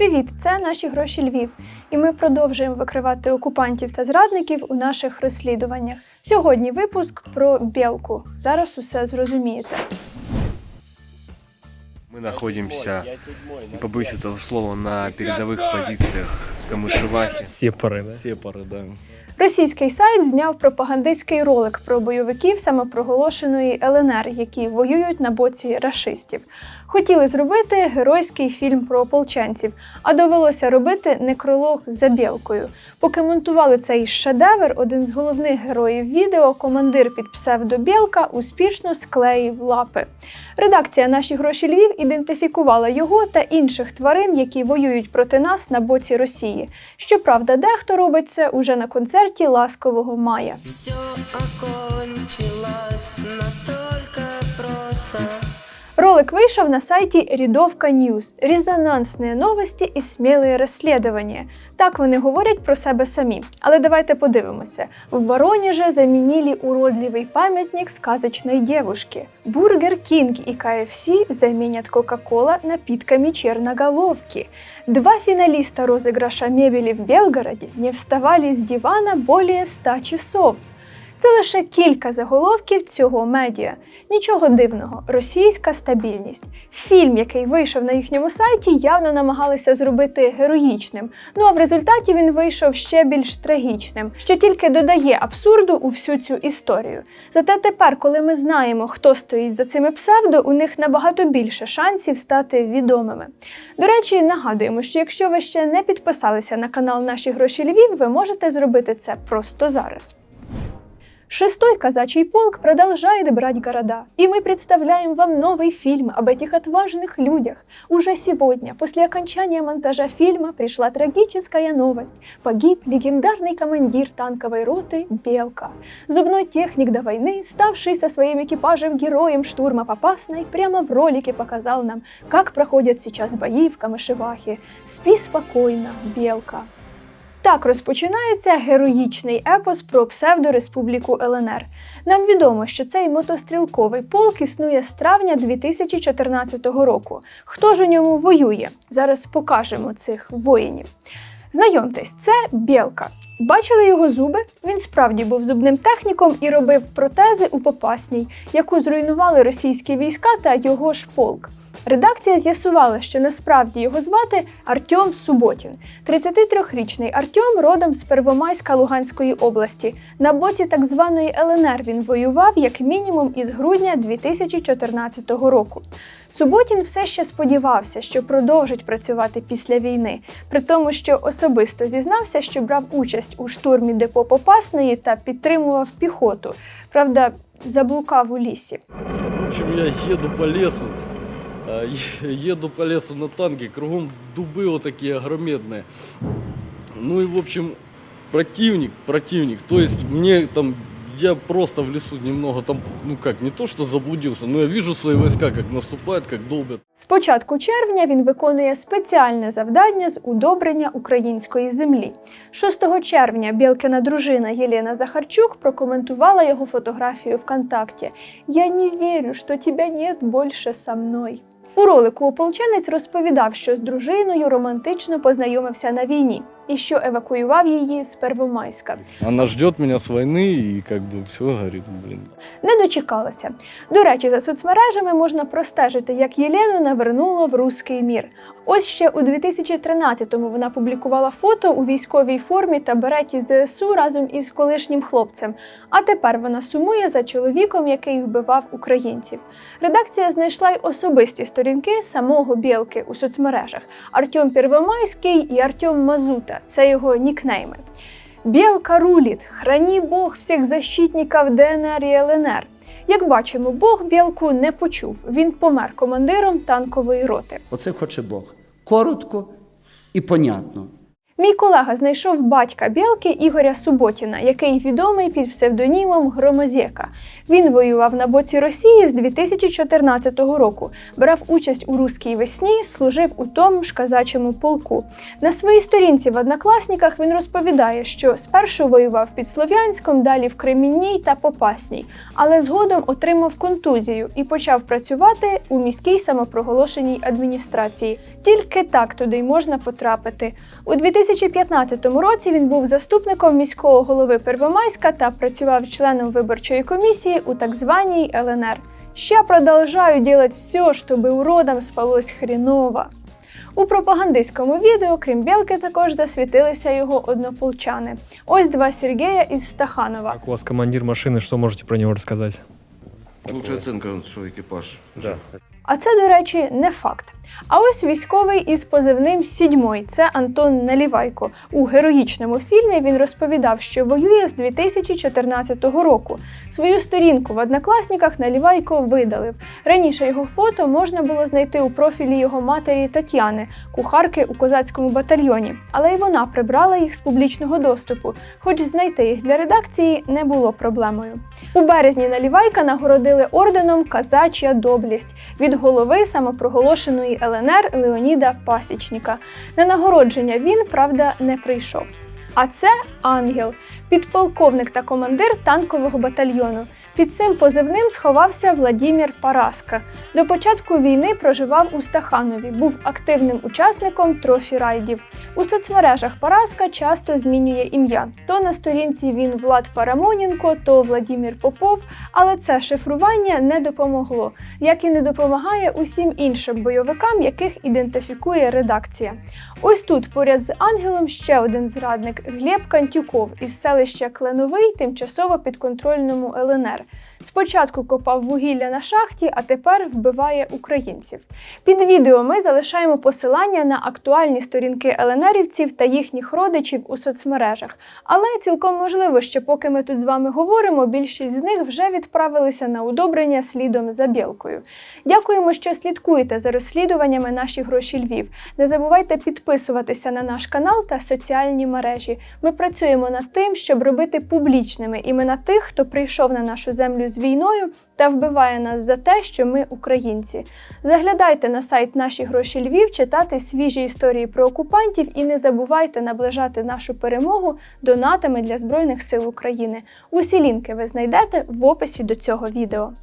Привіт! Це наші гроші Львів. І ми продовжуємо викривати окупантів та зрадників у наших розслідуваннях. Сьогодні випуск про білку. Зараз усе зрозумієте. Мы находимся, не побоюсь этого слова, на передовых позициях Камышевахи. Сепари, да? Сепари, да. Російський сайт зняв пропагандистський ролик про бойовиків самопроголошеної ЛНР, які воюють на боці рашистів. Хотіли зробити геройський фільм про ополченців, а довелося робити некролог за білкою. Поки монтували цей шедевр, один з головних героїв відео, командир під псевдо Білка, успішно склеїв лапи. Редакція Наші гроші Львів ідентифікувала його та інших тварин, які воюють проти нас на боці Росії. Щоправда, дехто робить це уже на концерті ласкового мая. Все окончилось. Ролик вийшов на сайті Рядовка Ньюз. Резонансні новості і смілі розслідування. Так вони говорять про себе самі. Але давайте подивимося. В Воронеже замінили уродливий пам'ятник сказочної девушки. Бургер Кинг и KFC заменят Кока-Кола напитками черноголовки. Два финалиста розыгрыша мебели в Белгороде не вставали с дивана более 100 часов. Це лише кілька заголовків цього медіа. Нічого дивного, російська стабільність. Фільм, який вийшов на їхньому сайті, явно намагалися зробити героїчним. Ну а в результаті він вийшов ще більш трагічним, що тільки додає абсурду у всю цю історію. Зате тепер, коли ми знаємо, хто стоїть за цими псевдо, у них набагато більше шансів стати відомими. До речі, нагадуємо, що якщо ви ще не підписалися на канал Наші гроші Львів, ви можете зробити це просто зараз. Шестой казачий полк продолжает брать города, и мы представляем вам новый фильм об этих отважных людях. Уже сегодня, после окончания монтажа фильма, пришла трагическая новость. Погиб легендарный командир танковой роты Белка. Зубной техник до войны, ставший со своим экипажем героем штурма Попасной, прямо в ролике показал нам, как проходят сейчас бои в Камышевахе. Спи спокойно, Белка. Так розпочинається героїчний епос про псевдореспубліку ЛНР. Нам відомо, що цей мотострілковий полк існує з травня 2014 року. Хто ж у ньому воює? Зараз покажемо цих воїнів. Знайомтесь, це Білка. Бачили його зуби? Він справді був зубним техніком і робив протези у Попасній, яку зруйнували російські війська та його ж полк. Редакція з'ясувала, що насправді його звати Артем Суботін. 33-річний Артем родом з Первомайська Луганської області. На боці так званої ЛНР він воював як мінімум із грудня 2014 року. Суботін все ще сподівався, що продовжить працювати після війни, при тому, що особисто зізнався, що брав участь у штурмі депо Попасної та підтримував піхоту. Правда, заблукав у лісі. В я еду по лесу. Еду по лесу на танке, кругом дубы вот такие огромедные. Ну и, в общем, противник, противник. То есть мне там, я просто в лесу немного там, ну как, не то что заблудился, но я вижу свои войска, как наступают, как долбят. З початку червня він виконує спеціальне завдання з удобрення української землі. 6 червня Білкина дружина Єлена Захарчук прокоментувала його фотографію ВКонтакті. Я не вірю, що тебе нет більше со мною. У ролику ополченець розповідав, що з дружиною романтично познайомився на війні і що евакуював її з Первомайська. Она ждет меня с войны и как бы все говорит, блин. Не дочекалася. До речі, за соцмережами можна простежити, як Єлену навернуло в руський мір. Ось ще у 2013-му вона публікувала фото у військовій формі та береті ЗСУ разом із колишнім хлопцем. А тепер вона сумує за чоловіком, який вбивав українців. Редакція знайшла й особисті сторінки самого Білки у соцмережах: Артем Первомайський і Артем Мазута. Це його нікнейми. Білка руліт, храні Бог всіх защитників ДНР і ЛНР. Як бачимо, Бог білку не почув. Він помер командиром танкової роти. Оце хоче Бог. Коротко і понятно. Мій колега знайшов батька Білки Ігоря Суботіна, який відомий під псевдонімом Громозєка. Він воював на боці Росії з 2014 року, брав участь у руській весні, служив у тому ж казачому полку. На своїй сторінці в однокласниках він розповідає, що спершу воював під Слов'янськом, далі в Кремінній та Попасній, але згодом отримав контузію і почав працювати у міській самопроголошеній адміністрації. Тільки так туди й можна потрапити. У 2015 році він був заступником міського голови Первомайська та працював членом виборчої комісії у так званій ЛНР. Ще продовжаю делать все, чтобы уродам спалось хріново. У пропагандистському відео, крім Білки, також засвітилися його однополчани. Ось два Сергія із Стаханова. Как у вас командир машины, что можете про него рассказать? Лучшая оценка, что экипаж. Да. А це, до речі, не факт. А ось військовий із позивним Сідьмой це Антон Налівайко. У героїчному фільмі він розповідав, що воює з 2014 року. Свою сторінку в однокласниках Налівайко видалив. Раніше його фото можна було знайти у профілі його матері Тетяни, кухарки у козацькому батальйоні, але й вона прибрала їх з публічного доступу, хоч знайти їх для редакції не було проблемою. У березні Налівайка нагородили орденом Казачя доблість від голови самопроголошеної ЛНР Леоніда Пасічника. На нагородження він, правда, не прийшов. А це ангел, підполковник та командир танкового батальйону. Під цим позивним сховався Владімір Параска. До початку війни проживав у Стаханові, був активним учасником трофі-райдів. У соцмережах Параска часто змінює ім'я. То на сторінці він Влад Парамоненко, то Владімір Попов, але це шифрування не допомогло, як і не допомагає усім іншим бойовикам, яких ідентифікує редакція. Ось тут поряд з ангелом ще один зрадник Глеб Кантюков із селища Кленовий, тимчасово підконтрольному ЛНР. fare. Спочатку копав вугілля на шахті, а тепер вбиває українців. Під відео ми залишаємо посилання на актуальні сторінки ЛНРівців та їхніх родичів у соцмережах. Але цілком можливо, що поки ми тут з вами говоримо, більшість з них вже відправилися на удобрення слідом за білкою. Дякуємо, що слідкуєте за розслідуваннями наші гроші Львів. Не забувайте підписуватися на наш канал та соціальні мережі. Ми працюємо над тим, щоб робити публічними імена тих, хто прийшов на нашу землю з війною та вбиває нас за те, що ми українці. Заглядайте на сайт наші гроші Львів, читати свіжі історії про окупантів і не забувайте наближати нашу перемогу донатами для Збройних сил України. Усі лінки ви знайдете в описі до цього відео.